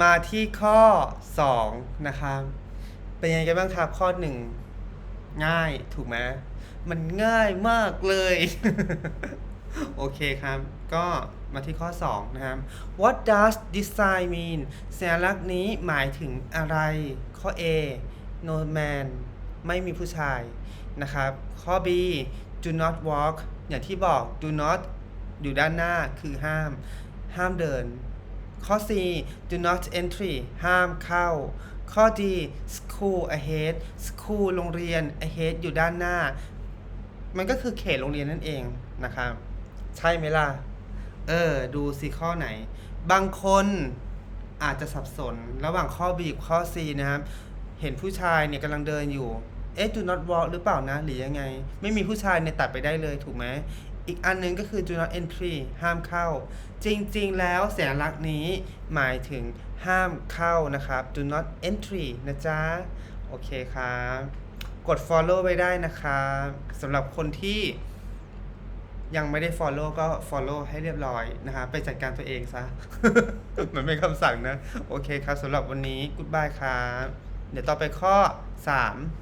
มาที่ข้อ 2 นะครับ เป็นยังไงกันบ้างครับ ข้อ 1 ง่ายถูกไหมมันง่ายมากเลย โอเคครับ ก็มาที่ข้อ 2 นะครับ What does design mean สัญลักษณ์นี้หมายถึงอะไร ข้อ A no man ไม่มีผู้ชายนะครับ ข้อ B do not walk อย่างที่บอก do not อยู่ด้านหน้าคือห้าม ห้ามเดิน ข้อ C do not entry ห้ามเข้า ข้อ D school ahead school โรงเรียน ahead อยู่ด้านหน้า มันก็คือเขตโรงเรียนนั่นเองนะครับ ใช่ไหมล่ะ เออ ดูสิข้อไหน บางคนอาจจะสับสนระหว่างข้อ B กับข้อ C นะครับ เห็นผู้ชายเนี่ยกำลังเดินอยู่ เอ๊ะ do not walk หรือเปล่านะ หรือยังไง ไม่มีผู้ชายเนี่ยตัดไปได้เลยถูกไหม อีกอันหนึงก็คือ do not entry ห้ามเข้า จริงๆ แล้วสัญลักษณ์นี้หมายถึงห้ามเข้านะครับ do not entry นะจ๊ะ โอเคครับ กด follow ไว้ได้นะครับสำหรับคนที่ยังไม่ได้ follow ก็ follow ให้เรียบร้อยนะครับไปจัดการตัวเองซะ มันเป็นคำสั่งนะ โอเคครับสำหรับวันนี้ goodbye ครับ เดี๋ยวต่อไปข้อ 3